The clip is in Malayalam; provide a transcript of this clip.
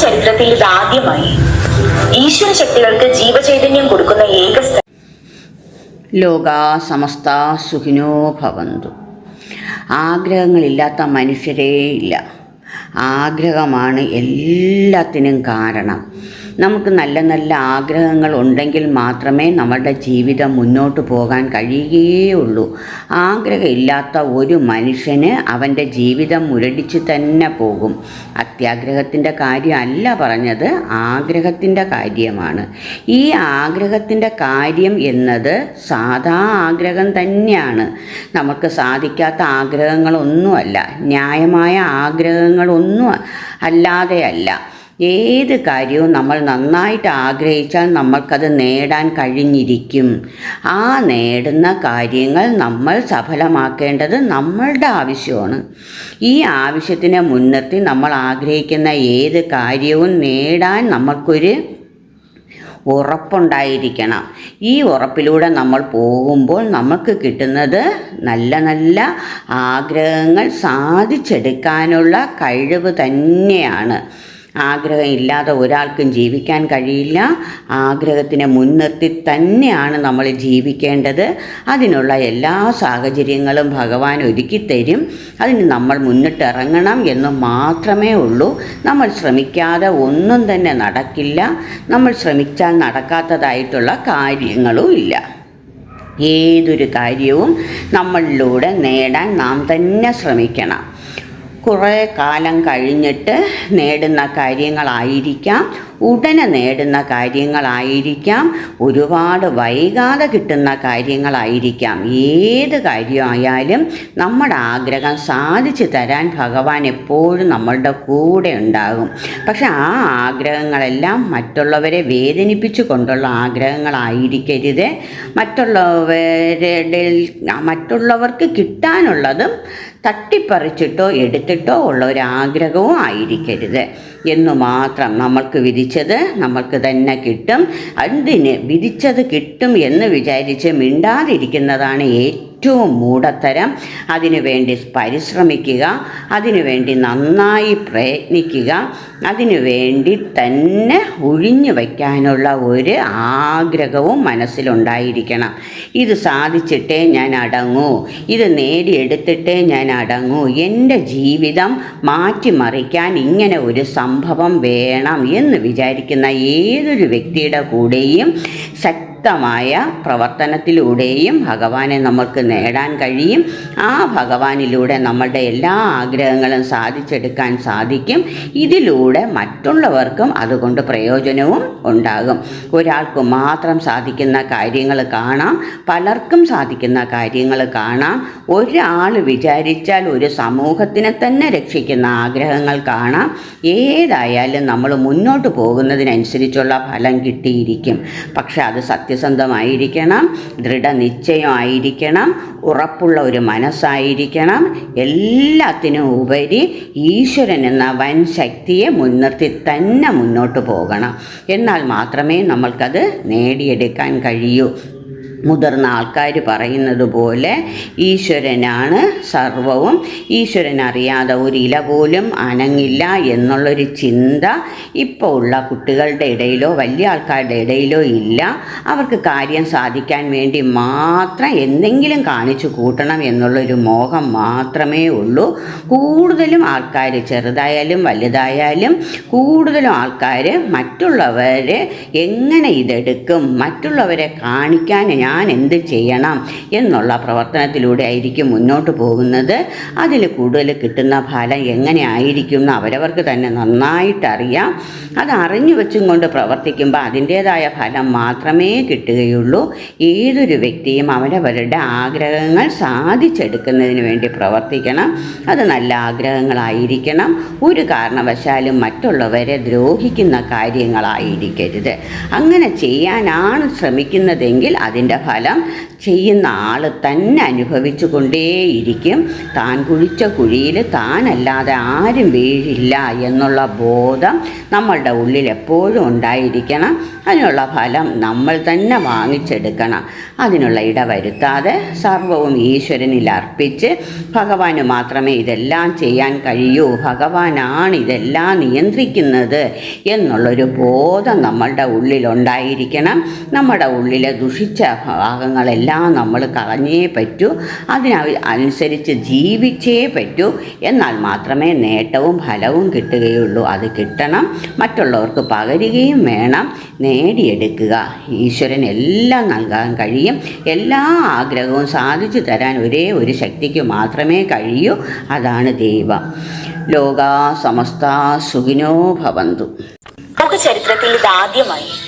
ചരിത്രത്തിൽ ഇതാദ്യമായി ഈശ്വര ശക്തികൾക്ക് ജീവചൈതന്യം കൊടുക്കുന്ന ഏക ലോക സമസ്ത സുഖിനോ ഭവന്തു. ആഗ്രഹങ്ങളില്ലാത്ത മനുഷ്യരേ ഇല്ല. ആഗ്രഹമാണ് എല്ലാത്തിനും കാരണം. നമുക്ക് നല്ല നല്ല ആഗ്രഹങ്ങൾ ഉണ്ടെങ്കിൽ മാത്രമേ നമ്മളുടെ ജീവിതം മുന്നോട്ട് പോകാൻ കഴിയുകയുള്ളൂ. ആഗ്രഹമില്ലാത്ത ഒരു മനുഷ്യന് അവന്റെ ജീവിതം മുരടിച്ച് തന്നെ പോകും. അത്യാഗ്രഹത്തിന്റെ കാര്യമല്ല പറഞ്ഞത് ആഗ്രഹത്തിന്റെ കാര്യമാണ്. ഈ ആഗ്രഹത്തിന്റെ കാര്യം എന്നത് സാധാ ആഗ്രഹം തന്നെയാണ്. നമുക്ക് സാധിക്കാത്ത ആഗ്രഹങ്ങളൊന്നുമല്ല ന്യായമായ ആഗ്രഹങ്ങളൊന്നും അല്ലാതെയല്ല. ഏത് കാര്യവും നമ്മൾ നന്നായിട്ട് ആഗ്രഹിച്ചാൽ നമ്മൾക്കത് നേടാൻ കഴിഞ്ഞിരിക്കും. ആ നേടുന്ന കാര്യങ്ങൾ നമ്മൾ സഫലമാക്കേണ്ടത് നമ്മളുടെ ആവശ്യമാണ്. ഈ ആവശ്യത്തിനെ മുൻനിർത്തി നമ്മൾ ആഗ്രഹിക്കുന്ന ഏത് കാര്യവും നേടാൻ നമ്മൾക്കൊരു ഉറപ്പുണ്ടായിരിക്കണം. ഈ ഉറപ്പിലൂടെ നമ്മൾ പോകുമ്പോൾ നമുക്ക് കിട്ടുന്നത് നല്ല നല്ല ആഗ്രഹങ്ങൾ സാധിച്ചെടുക്കാനുള്ള കഴിവ് തന്നെയാണ്. ആഗ്രഹം ഇല്ലാതെ ഒരാൾക്കും ജീവിക്കാൻ കഴിയില്ല. ആഗ്രഹത്തിനെ മുൻനിർത്തി തന്നെയാണ് നമ്മൾ ജീവിക്കേണ്ടത്. അതിനുള്ള എല്ലാ സാഹചര്യങ്ങളും ഭഗവാൻ ഒരുക്കിത്തരും അതിന് നമ്മൾ മുന്നിട്ടിറങ്ങണം എന്ന് മാത്രമേ ഉള്ളൂ. നമ്മൾ ശ്രമിക്കാതെ ഒന്നും തന്നെ നടക്കില്ല. നമ്മൾ ശ്രമിച്ചാൽ നടക്കാത്തതായിട്ടുള്ള കാര്യങ്ങളും ഇല്ല. ഏതൊരു കാര്യവും നമ്മളിലൂടെ നേടാൻ നാം തന്നെ ശ്രമിക്കണം. കുറേ കാലം കഴിഞ്ഞിട്ട് നേടുന്ന കാര്യങ്ങളായിരിക്കാം. ഉടനെ നേടുന്ന കാര്യങ്ങളായിരിക്കാം. ഒരുപാട് വൈകാതെ കിട്ടുന്ന കാര്യങ്ങളായിരിക്കാം. ഏത് കാര്യമായാലും നമ്മുടെ ആഗ്രഹം സാധിച്ചു തരാൻ ഭഗവാൻ എപ്പോഴും നമ്മളുടെ കൂടെ ഉണ്ടാകും. പക്ഷെ ആ ആഗ്രഹങ്ങളെല്ലാം മറ്റുള്ളവരെ വേദനിപ്പിച്ചു കൊണ്ടുള്ള ആഗ്രഹങ്ങളായിരിക്കരുത്. മറ്റുള്ളവരുടെ മറ്റുള്ളവർക്ക് കിട്ടാനുള്ളതും തട്ടിപ്പറിച്ചിട്ടോ എടുത്തിട്ടോ ഉള്ള ഒരു ആഗ്രഹവും ആയിരിക്കരുത്. എന്നു മാത്രം നമ്മൾക്ക് വിധിച്ചത് നമ്മൾക്ക് തന്നെ കിട്ടും. അതിന് വിധിച്ചത് കിട്ടും എന്ന് വിചാരിച്ച് മിണ്ടാതിരിക്കുന്നതാണ് ഏറ്റവും മൂഢത്തരം. അതിനുവേണ്ടി പരിശ്രമിക്കുക അതിനുവേണ്ടി നന്നായി പ്രയത്നിക്കുക അതിനുവേണ്ടി തന്നെ ഒഴിഞ്ഞു വയ്ക്കാനുള്ള ഒരു ആഗ്രഹവും മനസ്സിലുണ്ടായിരിക്കണം. ഇത് സാധിച്ചിട്ടേ ഞാൻ അടങ്ങൂ. ഇത് നേടിയെടുത്തിട്ടേ ഞാൻ അടങ്ങൂ. എന്റെ ജീവിതം മാറ്റിമറിക്കാൻ ഇങ്ങനെ ഒരു സംഭവം വേണം എന്ന് വിചാരിക്കുന്ന ഏതൊരു വ്യക്തിയുടെ കൂടെയും ശക്തമായ പ്രവർത്തനത്തിലൂടെയും ഭഗവാനെ നമ്മൾക്ക് നേടാൻ കഴിയും. ആ ഭഗവാനിലൂടെ നമ്മളുടെ എല്ലാ ആഗ്രഹങ്ങളും സാധിച്ചെടുക്കാൻ സാധിക്കും. ഇതിലൂടെ മറ്റുള്ളവർക്കും അതുകൊണ്ട് പ്രയോജനവും ഉണ്ടാകും. ഒരാൾക്ക് മാത്രം സാധിക്കുന്ന കാര്യങ്ങൾ കാണാം. പലർക്കും സാധിക്കുന്ന കാര്യങ്ങൾ കാണാം. ഒരാൾ വിചാരിച്ചാൽ ഒരു സമൂഹത്തിനെ തന്നെ രക്ഷിക്കുന്ന ആഗ്രഹങ്ങൾ കാണാം. ഏതായാലും നമ്മൾ മുന്നോട്ട് പോകുന്നതിനനുസരിച്ചുള്ള ഫലം കിട്ടിയിരിക്കും. പക്ഷെ അത് സത്യസന്ധമായിരിക്കണം ദൃഢനിശ്ചയമായിരിക്കണം ഉറപ്പുള്ള ഒരു മനസ്സായിരിക്കണം. എല്ലാത്തിനും ഉപരി ഈശ്വരൻ എന്ന വൻ ശക്തിയെ മുൻനിർത്തി തന്നെ മുന്നോട്ട് പോകണം. എന്നാൽ മാത്രമേ നമ്മൾക്കത് നേടിയെടുക്കാൻ കഴിയൂ. മുതിർന്ന ആൾക്കാർ പറയുന്നത് പോലെ ഈശ്വരനാണ് സർവവും. ഈശ്വരൻ അറിയാതെ ഒരു ഇല പോലും അനങ്ങില്ല എന്നുള്ളൊരു ചിന്ത ഇപ്പോൾ ഉള്ള കുട്ടികളുടെ ഇടയിലോ വലിയ ആൾക്കാരുടെ ഇടയിലോ ഇല്ല. അവർക്ക് കാര്യം സാധിക്കാൻ വേണ്ടി മാത്രം എന്തെങ്കിലും കാണിച്ചു കൂട്ടണം എന്നുള്ളൊരു മോഹം മാത്രമേ ഉള്ളൂ. കൂടുതലും ആൾക്കാർ ചെറുതായാലും വലുതായാലും കൂടുതലും ആൾക്കാർ മറ്റുള്ളവരെ എങ്ങനെ ഇതെടുക്കും? മറ്റുള്ളവരെ കാണിക്കാൻ ഞാൻ എന്ത് ചെയ്യണം എന്നുള്ള പ്രവർത്തനത്തിലൂടെ ആയിരിക്കും മുന്നോട്ട് പോകുന്നത്. അതിൽ കൂടുതൽ കിട്ടുന്ന ഫലം എങ്ങനെ ആയിരിക്കും എന്ന് അവരവർക്ക് തന്നെ നന്നായിട്ടറിയാം. അത് അറിഞ്ഞു വെച്ചും കൊണ്ട് പ്രവർത്തിക്കുമ്പോൾ അതിന്റേതായ ഫലം മാത്രമേ കിട്ടുകയുള്ളൂ. ഏതൊരു വ്യക്തിയും അവരവരുടെ ആഗ്രഹങ്ങൾ സാധിച്ചെടുക്കുന്നതിന് വേണ്ടി പ്രവർത്തിക്കണം. അത് നല്ല ആഗ്രഹങ്ങളായിരിക്കണം. ഒരു കാരണവശാലും മറ്റുള്ളവരെ ദ്രോഹിക്കുന്ന കാര്യങ്ങളായിരിക്കരുത്. അങ്ങനെ ചെയ്യാനാണ് ശ്രമിക്കുന്നതെങ്കിൽ അതിന്റെ ഫലം ചെയ്യുന്ന ആൾ തന്നെ അനുഭവിച്ചു കൊണ്ടേയിരിക്കും താൻ കുഴിച്ച കുഴിയിൽ താനല്ലാതെ ആരും വീഴില്ല എന്നുള്ള ബോധം നമ്മളുടെ ഉള്ളിൽ എപ്പോഴും ഉണ്ടായിരിക്കണം. അതിനുള്ള ഫലം നമ്മൾ തന്നെ വാങ്ങിച്ചെടുക്കണം. അതിനുള്ള ഇട വരുത്താതെ സർവവും ഈശ്വരനിൽ അർപ്പിച്ച് ഭഗവാന് മാത്രമേ ഇതെല്ലാം ചെയ്യാൻ കഴിയൂ. ഭഗവാനാണ് ഇതെല്ലാം നിയന്ത്രിക്കുന്നത് എന്നുള്ളൊരു ബോധം നമ്മളുടെ ഉള്ളിലുണ്ടായിരിക്കണം നമ്മുടെ ഉള്ളിലെ ദുഷിച്ച ഭാഗങ്ങളെല്ലാം നമ്മൾ കളഞ്ഞേ പറ്റൂ അതിന അനുസരിച്ച് ജീവിച്ചേ പറ്റൂ. എന്നാൽ മാത്രമേ നേട്ടവും ഫലവും കിട്ടുകയുള്ളൂ. അത് കിട്ടണം. മറ്റുള്ളവർക്ക് പകരുകയും വേണം. നേടിയെടുക്കുക. ഈശ്വരൻ എല്ലാം നൽകാൻ കഴിയും. എല്ലാ ആഗ്രഹവും സാധിച്ചു തരാൻ ഒരേ ഒരു ശക്തിക്ക് മാത്രമേ കഴിയൂ. അതാണ് ദൈവം. ലോക സമസ്ത സുഖിനോ ഭവന്തു. ലോക ചരിത്രത്തിൽ ഇത് ആദ്യമായി